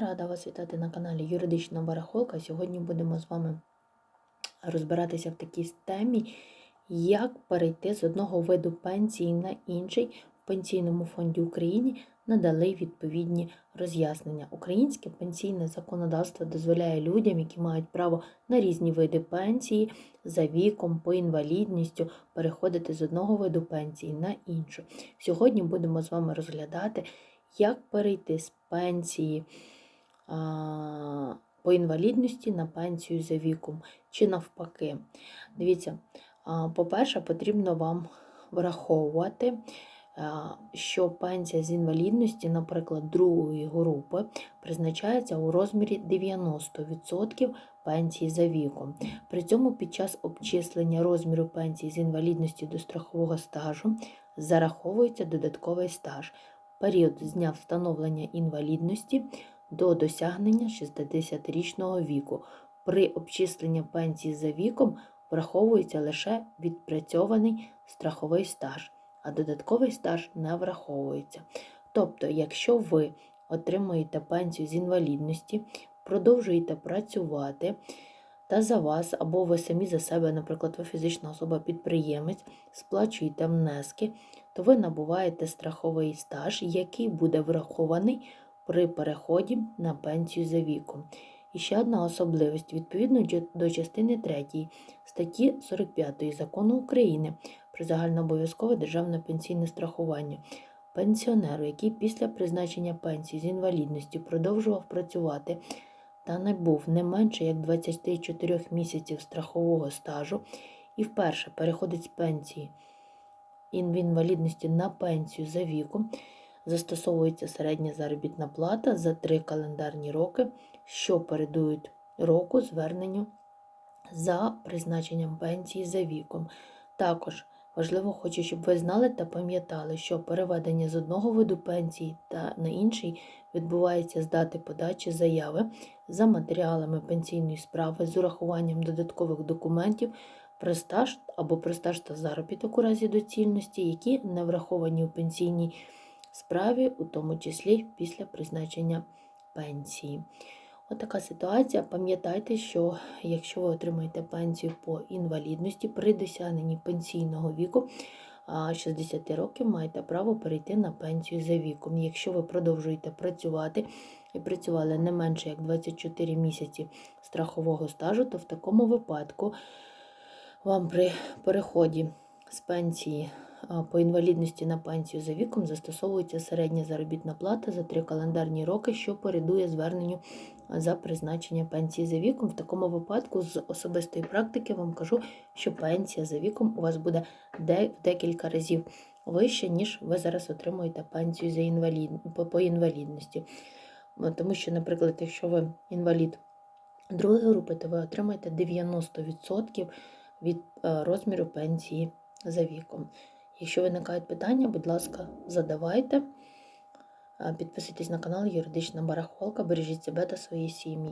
Рада вас вітати на каналі Юридична Барахолка. Сьогодні будемо з вами розбиратися в такій темі, як перейти з одного виду пенсії на інший. В Пенсійному фонді України надали відповідні роз'яснення. Українське пенсійне законодавство дозволяє людям, які мають право на різні види пенсії за віком, по інвалідністю, переходити з одного виду пенсії на іншу. Сьогодні будемо з вами розглядати як перейти з пенсії по інвалідності на пенсію за віком, чи навпаки. Дивіться, по-перше, потрібно вам враховувати, що пенсія з інвалідності, наприклад, другої групи, призначається у розмірі 90% пенсії за віком. При цьому під час обчислення розміру пенсії з інвалідності до страхового стажу зараховується додатковий стаж період з дня встановлення інвалідності до досягнення 60-річного віку. При обчисленні пенсії за віком враховується лише відпрацьований страховий стаж, а додатковий стаж не враховується. Тобто, якщо ви отримуєте пенсію з інвалідності, продовжуєте працювати, та за вас, або ви самі за себе, наприклад, ви фізична особа-підприємець, сплачуєте внески, то ви набуваєте страховий стаж, який буде врахований при переході на пенсію за віком. І ще одна особливість відповідно до частини 3 статті 45 закону України про загальнообов'язкове державне пенсійне страхування. Пенсіонеру, який після призначення пенсії з інвалідністю продовжував працювати та не був не менше як 24 місяців страхового стажу і вперше переходить з пенсії в інвалідності на пенсію за віком, застосовується середня заробітна плата за 3 календарні роки, що передують року зверненню за призначенням пенсії за віком. Також Важливо, хочу, щоб ви знали та пам'ятали, що переведення з одного виду пенсії та на інший відбувається з дати подачі заяви за матеріалами пенсійної справи з урахуванням додаткових документів про стаж або про стаж та заробіток у разі доцільності, які не враховані у пенсійній справі, у тому числі після призначення пенсії. Отака ситуація. Пам'ятайте, що якщо ви отримаєте пенсію по інвалідності при досягненні пенсійного віку 60 років, маєте право перейти на пенсію за віком. Якщо ви продовжуєте працювати і працювали не менше як 24 місяці страхового стажу, то в такому випадку вам при переході з пенсії по інвалідності на пенсію за віком застосовується середня заробітна плата за три календарні роки, що передує зверненню за призначення пенсії за віком. В такому випадку з особистої практики вам кажу, що пенсія за віком у вас буде декілька разів вища, ніж ви зараз отримуєте пенсію за інвалід... по інвалідності. Тому що, наприклад, якщо ви інвалід другої групи, то ви отримаєте 90% від е, розміру пенсії за віком. Якщо виникають питання, будь ласка, задавайте. Підписуйтесь на канал Юридична Барахолка, бережіть себе та свої сім'ї.